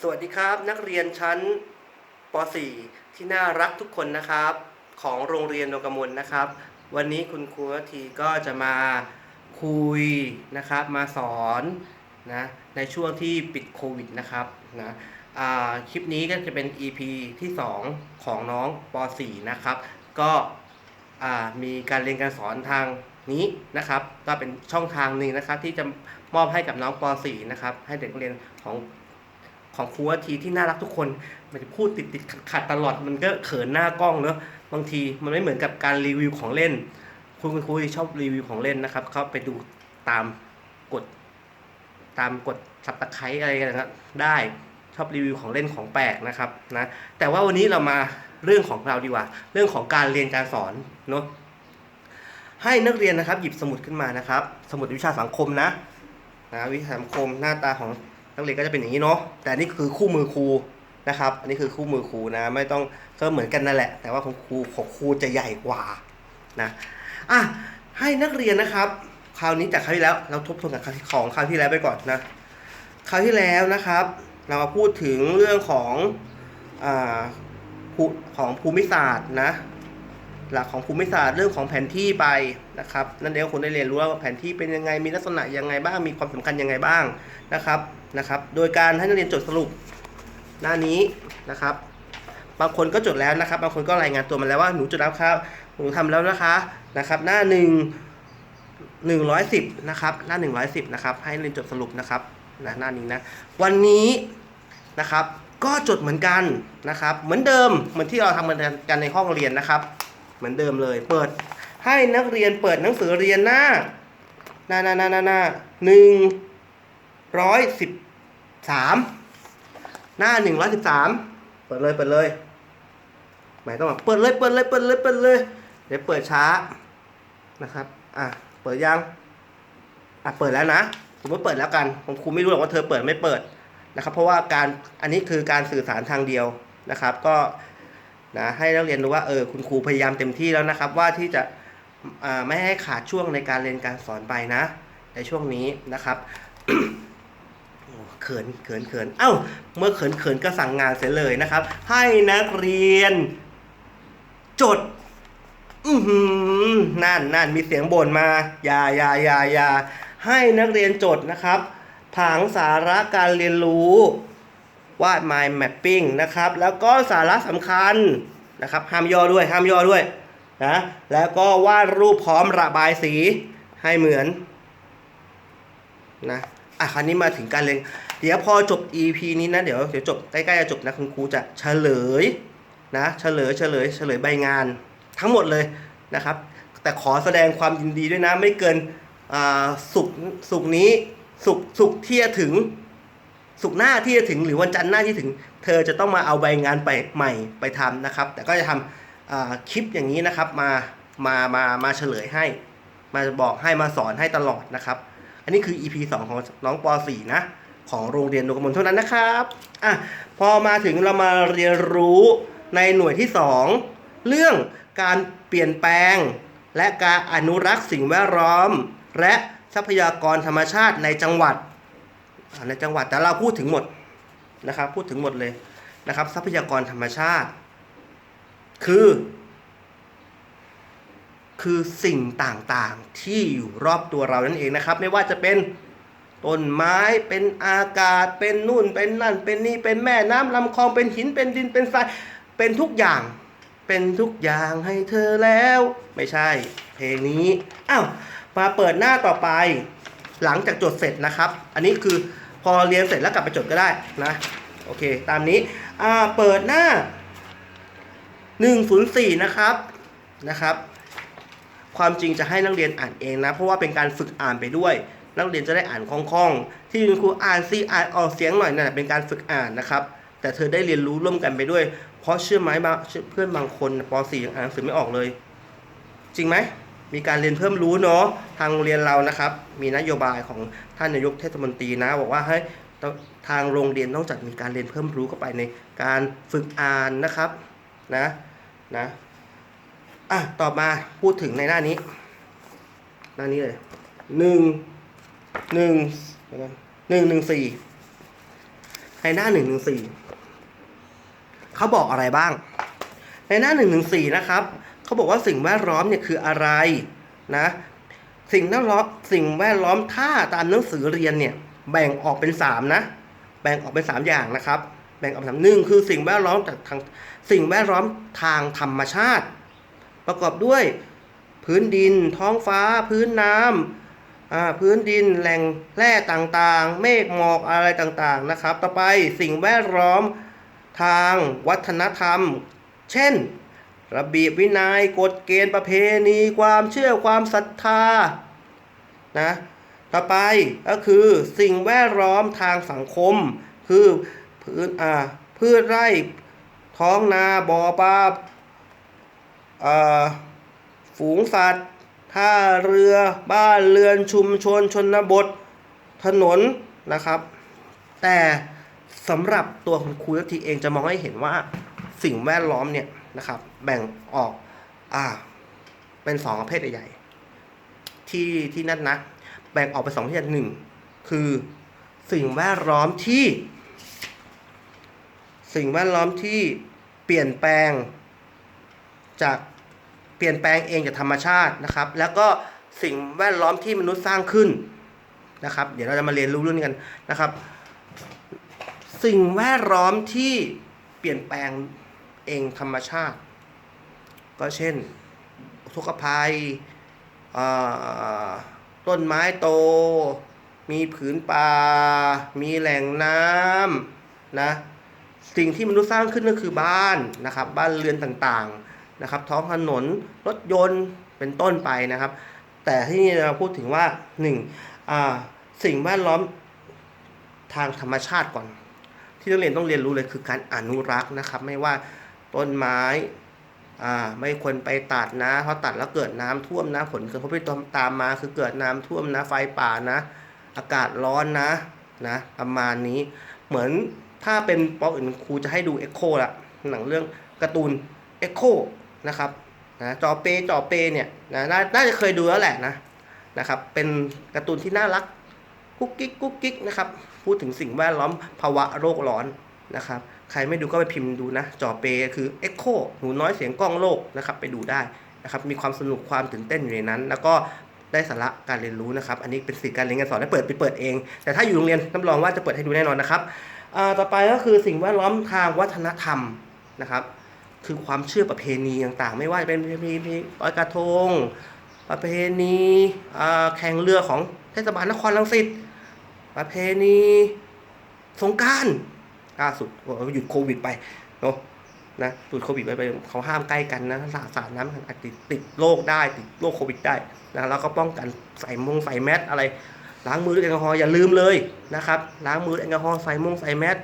สวัสดีครับ นักเรียนชั้นป .4 ที่น่ารักทุกคนนะครับ ของโรงเรียนนกมลนะครับ วันนี้คุณครูทีก็จะมาคุยนะครับมาสอนนะในช่วงที่ปิดโควิดนะครับนะคลิปนี้ก็จะเป็น EP ที่ 2 ของน้องป .4 นะครับ ก็มีการเรียนการสอนทางนี้นะครับ ก็เป็นช่องทางหนึ่งนะครับที่จะมอบให้กับน้องป .4 นะครับให้เด็กเรียนของ ของครูอาทีที่น่ารักทุกคน มันจะพูดติดติดขัดตลอดมันก็เขินหน้ากล้องเนอะบางทีมันไม่เหมือนกับการรีวิวของเล่น คุณคุณครูที่ชอบรีวิวของเล่นนะครับเขาไปดูตามกดตามกดสับตะไคร้อะไรกันนะได้ชอบรีวิวของเล่นของแปลกนะครับนะแต่ว่าวันนี้เรามาเรื่องของเราดีกว่า เรื่องของการเรียนการสอนเนอะให้นักเรียนนะครับ หยิบสมุดขึ้นมานะครับ สมุดวิชาสังคมนะนะวิชาสังคมหน้าตาของ นักเรียนก็จะเป็นอย่างนี้เนาะแต่นี่คือคู่มือครูนะครับ อันนี้คือคู่มือครูนะ ไม่ต้องก็เหมือนกันนั่นแหละ แต่ว่าของครูของครูจะใหญ่กว่านะอะให้นักเรียนนะครับ คราวนี้จากคราวที่แล้วเราทบทวนกับของคราวที่แล้วไปก่อนนะคราวที่แล้วนะครับ เรามาพูดถึงเรื่องของอของภูมิศาสตร์นะหลักของภูมิศาสตร์เรื่องของแผนที่ไปนะครับนั่นเองคุณได้เรียนรู้ว่าแผนที่เป็นยังไงมีลักษณะยังไงบ้างมีความสำคัญยังไงบ้างนะครับ นะครับ โดยการให้นักเรียนจดสรุปหน้านี้นะครับ บางคนก็จดแล้วนะครับ บางคนก็รายงานตัวมาแล้วว่าหนูจดแล้วครับ หนูทำแล้วนะคะนะครับ หน้าหนึ่งหนึ่งร้อยสิบนะครับ หน้าหนึ่งร้อยสิบนะครับ ให้นักเรียนจดสรุปนะครับนะหน้านี้นะ วันนี้นะครับก็จดเหมือนกันนะครับ เหมือนเดิมเหมือนที่เราทำกันในห้องเรียนนะครับ เหมือนเดิมเลย เปิดให้นักเรียนเปิดหนังสือเรียนหน้าหน้าหน้าหน้าหน้าหนึ่งร้อยสิบ สามหน้าหนึ่งร้อยสิบสามเปิดเลยเปิดเลยหมายต้องบอกเปิดเลยเปิดเลยเปิดเลยเปิดเลย เดี๋ยวเปิดช้านะครับอะเปิดยังอะเปิดแล้วนะผมว่าเปิดแล้วกันผมครูไม่รู้หรอกว่าเธอเปิดไม่เปิดนะครับ เพราะว่าการอันนี้คือการสื่อสารทางเดียวนะครับ ก็นะให้นักเรียนรู้ว่าเออคุณครูพยายามเต็มที่แล้วนะครับ ว่าที่จะอ่าไม่ให้ขาดช่วงในการเรียนการสอนไปนะ ในช่วงนี้นะครับ เขินเขินเขินเอ้า เมื่อเขินเขินก็สั่งงานเสียเลยนะครับ ให้นักเรียน จด อืนั่นนั่นมีเสียงบ่นมา อย่าอย่าอย่าอย่าให้นักเรียนจดนะครับ ผังสาระการเรียนรู้วาด mind mapping นะครับ แล้วก็สาระสำคัญนะครับ ห้ามย่อด้วยห้ามย่อด้วยนะแล้วก็วาดรูปพร้อมระบายสีให้เหมือนนะอะคราวนี้มาถึงการเรียน เดี๋ยวพอจบ EP นี้นะ เดี๋ยวเดี๋ยวจบใกล้ๆจะจบนะคุณครูจะเฉลยนะเฉลยเฉลยเฉลยใบงาน ทั้งหมดเลยนะครับ แต่ขอแสดงความยินดีด้วยนะ ไม่เกินสุกสุกนี้สุกสุกที่จะถึง สุกหน้าที่จะถึงหรือวันจันทร์หน้าที่ถึง เธอจะต้องมาเอาใบงานไปใหม่ไปทำนะครับ แต่ก็จะทำอ่าคลิปอย่างนี้นะครับมามามามาเฉลยให้ มาบอกให้มาสอนให้ตลอดนะครับ อันนี้คือ EP 2 ของน้องป .4 นะ ของโรงเรียนนกมลเท่านั้นนะครับอะพอมาถึงเรามาเรียนรู้ในหน่วยที่ 2 เรื่องการเปลี่ยนแปลง และการอนุรักษ์สิ่งแวดล้อม และทรัพยากรธรรมชาติในจังหวัดในจังหวัดแต่เราพูดถึงหมดนะครับพูดถึงหมดเลยนะครับ ทรัพยากรธรรมชาติ คือ คือสิ่งต่างๆที่อยู่รอบตัวเรานั่นเองนะครับ ไม่ว่าจะเป็น ต้นไม้เป็นอากาศเป็นนู่นเป็นนั่น เป็นนี่เป็นแม่น้ำลำคลองเป็นหินเป็นดินเป็นทรายเป็นทุกอย่าง เป็นทุกอย่างให้เธอแล้ว ไม่ใช่ เพลงนี้อ้าวมาเปิดหน้าต่อไป หลังจากจดเสร็จนะครับ อันนี้คือพอเรียนเสร็จแล้วกลับไปจดก็ได้นะโอเค ตามนี้อ่าเปิดหน้า 104 นะครับนะครับ ความจริงจะให้นักเรียนอ่านเองนะ เพราะว่าเป็นการฝึกอ่านไปด้วย นักเรียนจะได้อ่านคล่องๆ ที่คุณครูอ่านซิอ่านออกเสียงหน่อยนั่นแหละเป็นการฝึกอ่านนะครับ แต่เธอได้เรียนรู้ร่วมกันไปด้วย เพราะเชื่อไหมบางเพื่อนบางคนป .4 ยังอ่านหนังสือไม่ออกเลย จริงไหมมีการเรียนเพิ่มรู้เนาะทางโรงเรียนเรานะครับ มีนโยบายของท่านนายกเทศมนตรีนะ บอกว่าให้ทางโรงเรียนต้องจัดมีการเรียนเพิ่มรู้เข้าไปในการฝึกอ่านนะครับนะนะอะต่อมาพูดถึงในหน้านี้ หน้านี้เลยหนึ่ง หนึ่งหนึ่งหนึ่งสี่ในหน้าหนึ่งหนึ่งสี่เขาบอกอะไรบ้าง ในหน้าหนึ่งหนึ่งสี่นะครับเขาบอกว่าสิ่งแวดล้อมเนี่ยคืออะไรนะสิ่งแวดล้อมสิ่งแวดล้อมถ้าตามหนังสือเรียนเนี่ยแบ่งออกเป็นสามนะ แบ่งออกเป็นสามอย่างนะครับ แบ่งออกเป็นสามหนึ่งคือสิ่งแวดล้อมจากทางสิ่งแวดล้อมทางธรรมชาติ ประกอบด้วย พื้นดิน ท้องฟ้า พื้นน้ำอ่า พื้นดินแหล่งแร่ต่างๆ เมฆหมอกอะไรต่างๆนะครับ ต่อไปสิ่งแวดล้อมทางวัฒนธรรม เช่น ระเบียบวินัยกฎเกณฑ์ประเพณีความเชื่อความศรัทธานะต่อไปก็คือสิ่งแวดล้อมทางสังคม คือพื้นอ่าพืชไร่ท้องนาบ่อปลาฝูงสัตว์ ท่าเรือบ้านเรือนชุมชนชนบท ถนนนะครับ แต่สำหรับตัวคุณครูทีเองจะมองให้เห็นว่าสิ่งแวดล้อมเนี่ยนะครับ แบ่งออกอ่าเป็นสองประเภทใหญ่ๆที่ที่นั่นนะแบ่งออกเป็นสองประเภทหนึ่งคือสิ่งแวดล้อมที่ สิ่งแวดล้อมที่เปลี่ยนแปลงจาก ลี่ยนแปลงเองจากธรรมชาตินะครับ แล้วก็สิ่งแวดล้อมที่มนุษย์สร้างขึ้นนะครับ เดี๋ยวเราจะมาเรียนรู้เรื่องนี้กันนะครับ สิ่งแวดล้อมที่เปลี่ยนแปลงเองธรรมชาติ ก็เช่นอุกภัยต้นไม้โต มีผืนป่า มีแหล่งน้ำนะ สิ่งที่มนุษย์สร้างขึ้นก็คือบ้านนะครับ บ้านเรือนต่างๆ นะครับท้องถนนรถยนต์เป็นต้นไปนะครับ แต่ที่นี่เราพูดถึงว่าหนึ่งอ่าสิ่งแวดล้อมทางธรรมชาติก่อน ที่นักเรียนต้องเรียนรู้เลยคือการอนุรักษ์นะครับ ไม่ว่าต้นไม้ไม่ควรไปตัดนะเพราะตัดแล้วเกิดน้ำท่วมนะผลกระทบที่ตามมาคือเกิดน้ำท่วมนะไฟป่านะ อากาศร้อนนะนะประมาณนี้เหมือนถ้าเป็นปออื่นครูจะให้ดูเอ็กโคละหนังเรื่องการ์ตูนเอ็กโค นะครับนะจอเปจอเปเนี่ยนะน่าจะเคยดูแล้วแหละนะนะครับ เป็นการ์ตูนที่น่ารักกุ๊กกิ๊กกุ๊กกิ๊กนะครับ พูดถึงสิ่งแวดล้อมภาวะโลกร้อนนะครับ ใครไม่ดูก็ไปพิมพ์ดูนะ จอเปคือเอ็กโคหนูน้อยเสียงกล้องโลกนะครับ ไปดูได้นะครับ มีความสนุกความตื่นเต้นอยู่ในนั้น แล้วก็ได้สาระการเรียนรู้นะครับ อันนี้เป็นสิ่งการเรียนการสอนได้เปิดไปเปิดเอง แต่ถ้าอยู่โรงเรียนรับรองว่าจะเปิดให้ดูแน่นอนนะครับอ่าต่อไปก็คือสิ่งแวดล้อมทางวัฒนธรรมนะครับ คือความเชื่อประเพณีต่างๆ ไม่ว่าจะเป็นประเพณีลอยกระทง ประเพณีแข่งเรือของเทศบาลนครรังสิตประเพณีสงการล่าสุดหยุดโควิดไปเนาะนะหยุดโควิดไปไปเขาห้ามใกล้กันนะสาดสาดน้ำอาจติดติดโรคได้ติดโรคโควิดได้นะแล้วก็ป้องกันใส่มงใส่แมสอะไรล้างมือด้วยแอลกอฮอล์อย่าลืมเลยนะครับล้างมือด้วยแอลกอฮอล์ใส่มงใส่แมส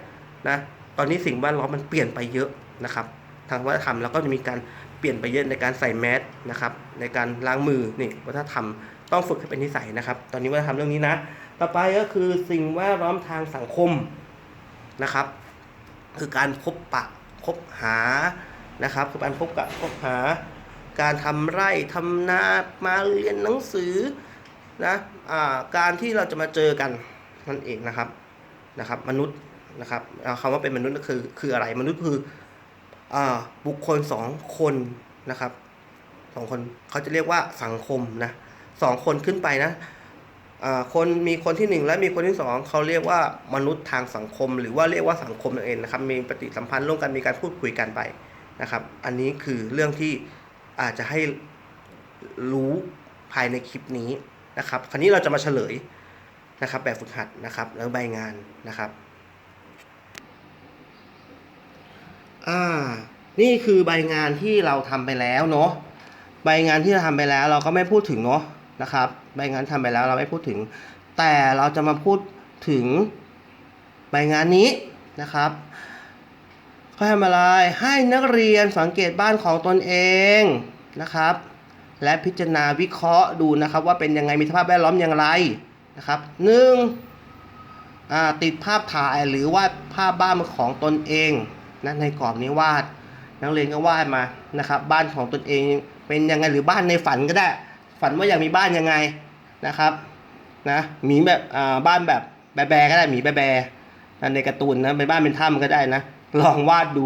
นะตอนนี้สิ่งแวดล้อมมันเปลี่ยนไปเยอะนะครับ ทางวัฒนธรรมแล้วก็จะมีการเปลี่ยนไปเยอะในการใส่แมสนะครับในการล้างมือนี่วัฒนธรรมต้องฝึกให้เป็นนิสัยนะครับ ตอนนี้วัฒนธรรมเรื่องนี้นะ ต่อไปก็คือสิ่งแวดล้อมทางสังคมนะครับ คือการพบปะคบหานะครับ คือการพบกับคบหา การทำไร่ทำนามาเรียนหนังสือนะอ่าการที่เราจะมาเจอกันนั่นเองนะครับนะครับ มนุษย์นะครับคำว่าเป็นมนุษย์ก็คือคืออะไรมนุษย์คือ บุคคลสองคนนะครับสองคนเขาจะเรียกว่าสังคมนะสองคนขึ้นไปนะคนมีคนที่หนึ่งและมีคนที่สองเขาเรียกว่ามนุษย์ทางสังคม หรือว่าเรียกว่าสังคมนั่นเองนะครับมีปฏิสัมพันธ์ร่วมกันมีการพูดคุยกันไปนะครับ อันนี้คือเรื่องที่อาจจะให้รู้ภายในคลิปนี้นะครับ คราวนี้เราจะมาเฉลยนะครับ แบบฝึกหัดนะครับแล้วใบงานนะครับ อ่า นี่คือใบงานที่เราทำไปแล้วเนาะ ใบงานที่เราทำไปแล้วเราก็ไม่พูดถึงเนาะนะครับ ใบงานทำไปแล้วเราไม่พูดถึง แต่เราจะมาพูดถึงใบงานนี้นะครับเขาทำอะไรให้นักเรียนสังเกตบ้านของตนเองนะครับ และพิจารณาวิเคราะห์ดูนะครับว่าเป็นยังไงมีสภาพแวดล้อมอย่างไรนะครับหนึ่งติดภาพถ่ายหรือว่าภาพบ้านของตนเอง นะในกรอบนี้วาด นักเรียนก็วาดมานะครับ บ้านของตนเองเป็นยังไงหรือบ้านในฝันก็ได้ ฝันว่าอยากมีบ้านยังไงนะครับนะหมีแบบอ่าบ้านแบบแบแบๆก็ได้หมีแบแบๆในการ์ตูนนะไปบ้านเป็นถ้ำก็ได้นะลองวาดดู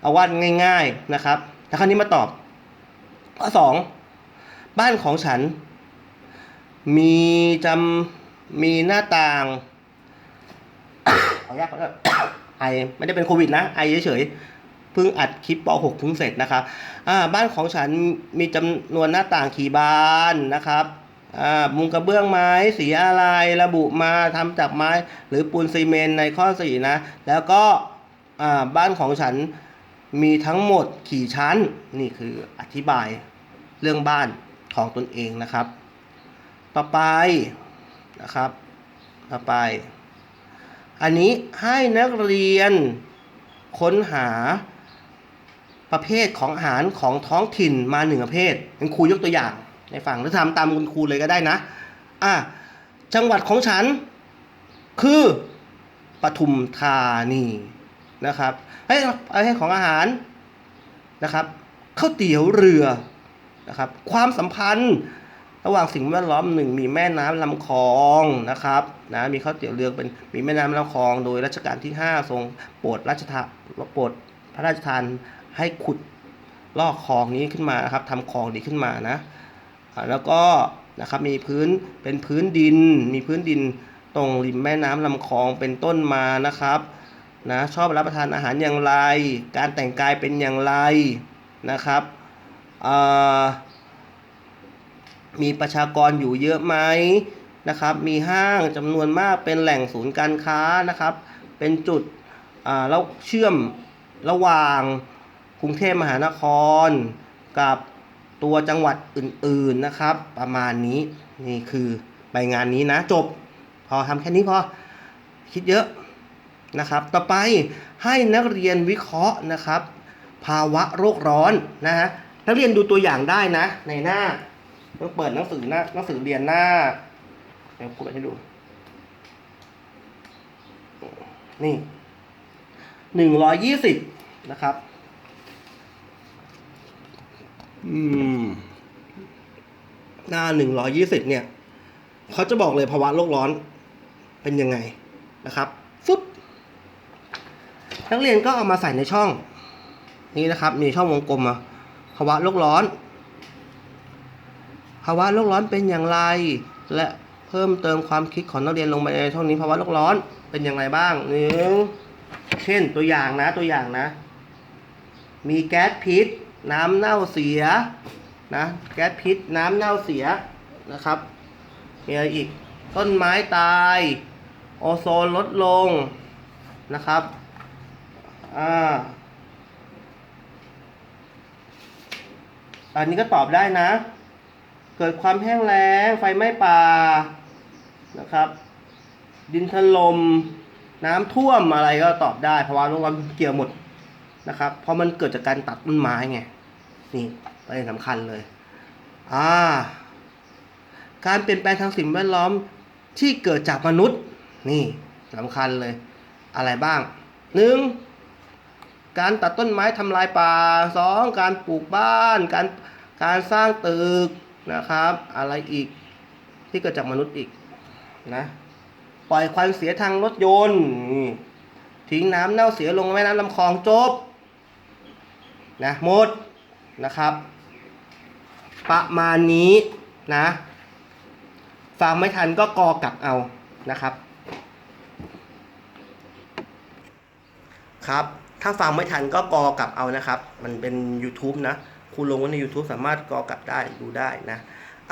เอาวาดง่าย ๆนะครับแล้วคราวนี้มาตอบข้อสองบ้านของฉัน มีจำมีหน้าต่างขออนุญาตขอโทษ ไอไม่ได้เป็นโควิดนะไอเฉยๆเพิ่งอัดคลิปป .6 เพิ่งเสร็จนะครับอ่าบ้านของฉันมีจำนวนหน้าต่างกี่บานนะครับอ่ามุงกระเบื้องไม้สีอะไรระบุมาทำจากไม้ หรือปูนซีเมนต์ในข้อสี่นะ แล้วก็อ่าบ้านของฉันมีทั้งหมดกี่ชั้นนี่คืออธิบายเรื่องบ้านของตนเองนะครับ ต่อไปนะครับ ต่อไป อันนี้ให้นักเรียนค้นหาประเภทของอาหารของท้องถิ่นมาหนึ่งประเภทเป็นครูยกตัวอย่างในฝั่งหรือทำตามคุณครูเลยก็ได้นะ อะ จังหวัดของฉันคือปทุมธานีนะครับเฮ้ยประเภทของอาหารนะครับข้าวเตี๋ยวเรือนะครับ ความสัมพันธ์ระหว่างสิ่งแวดล้อมหนึ่งมีแม่น้ำลำคลองนะครับ นะมีข้าวเตี๋ยวเรือเป็นมีแม่น้ำลำคลอง โดยรัชกาลที่ 5 ทรงโปรดราชทานโปรดพระราชทานให้ขุดลอกคลองนี้ขึ้นมานะครับทำคลองนี้ขึ้นมานะแล้วก็นะครับมีพื้นเป็นพื้นดิน มีพื้นดินตรงริมแม่น้ำลำคลองเป็นต้นมานะครับนะชอบรับประทานอาหารอย่างไร การแต่งกายเป็นอย่างไรนะครับมีประชากรอยู่เยอะไหม นะครับ มีห้างจำนวนมากเป็นแหล่งศูนย์การค้านะครับ เป็นจุดอ่าแล้วเชื่อมระหว่างกรุงเทพมหานคร กับตัวจังหวัดอื่นๆนะครับ ประมาณนี้นี่คือใบงานนี้นะจบ พอทำแค่นี้พอคิดเยอะนะครับ ต่อไปให้นักเรียนวิเคราะห์นะครับ ภาวะโรคร้อนนะฮะนักเรียนดูตัวอย่างได้นะ ในหน้าต้องเปิดหนังสือหน้าหนังสือเรียนหน้า เดี๋ยวเปิดให้ดู นี่หนึ่งร้อยยี่สิบนะครับ อืม หน้าหนึ่งร้อยี่สิบเนี่ย เขาจะบอกเลยภาวะโลกร้อนเป็นยังไงนะครับฟึบนักเรียนก็เอามาใส่ในช่อง นี่นะครับ มีช่องวงกลมมาภาวะโลกร้อน ภาวะโลกร้อนเป็นอย่างไร และ เพิ่มเติมความคิดของนักเรียนลงไปในช่องนี้ภาวะโลกร้อนเป็นอย่างไรบ้างหนึ่งเช่นตัวอย่างนะตัวอย่างนะ มีแก๊สพิษ น้ำเน่าเสียนะแก๊สพิษน้ำเน่าเสียนะครับมีอะไรอีกต้นไม้ตายโอโซนลดลงนะครับอ่าอันนี้ก็ตอบได้นะ เกิดความแห้งแล้ง ไฟไหม้ป่านะครับ ดินถล่มน้ำท่วมอะไรก็ตอบได้เพราะว่าโลกร้อนเกี่ยวหมดนะครับ เพราะมันเกิดจากการตัดต้นไม้ไงนี่ประเด็นสำคัญเลยอ่าการเปลี่ยนแปลงทางสิ่งแวดล้อมที่เกิดจากมนุษย์นี่สำคัญเลย อะไรบ้างหนึ่งการตัดต้นไม้ทำลายป่าสองการปลูกบ้าน การการสร้างตึก นะครับ อะไรอีกที่เกิดจากมนุษย์อีกนะ ปล่อยควันเสียทางรถยนต์ ทิ้งน้ำเน่าเสียลงแม่น้ำลำคลองจบนะหมดนะครับ ประมาณนี้นะ ฟังไม่ทันก็กอกลับเอานะครับ ครับ ถ้าฟังไม่ทันก็กอกลับเอานะครับ มันเป็น YouTube นะ ครูลงไว้ใน YouTube สามารถกอกลับได้ดูได้นะ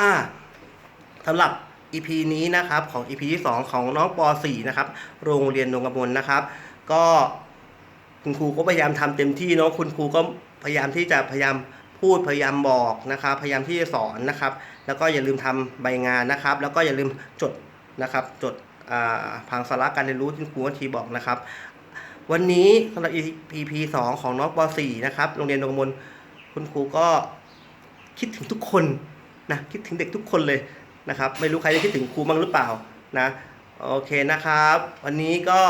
อ่าสำหรับ EP นี้นะครับของ EP ที่ 2 ของน้องป .4 นะครับ โรงเรียนดงกำมลนะครับ ก็คุณครูก็พยายามทำเต็มที่เนาะคุณครูก็พยายามที่จะพยายามพูดพยายามบอกนะครับ พยายามที่จะสอนนะครับ แล้วก็อย่าลืมทำใบงานนะครับ แล้วก็อย่าลืมจดนะครับจดอ่าพังสาระการเรียนรู้ที่ครูวัทีบอกนะครับ วันนี้สำหรับ EP 2 ของน้องป .4 นะครับโรงเรียนดงกมล คุณครูก็คิดถึงทุกคนนะคิดถึงเด็กทุกคนเลยนะครับ ไม่รู้ใครจะคิดถึงครูบ้างหรือเปล่านะโอเคนะครับ วันนี้ก็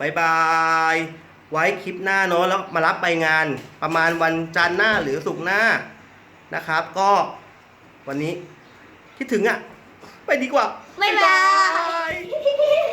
บายบาย ไว้คลิปหน้าเนาะแล้วมารับไปงานประมาณวันจันทร์หน้าหรือศุกร์หน้านะครับ ก็วันนี้คิดถึงอะ่ะ ไปดีกว่า บ๊ายบายย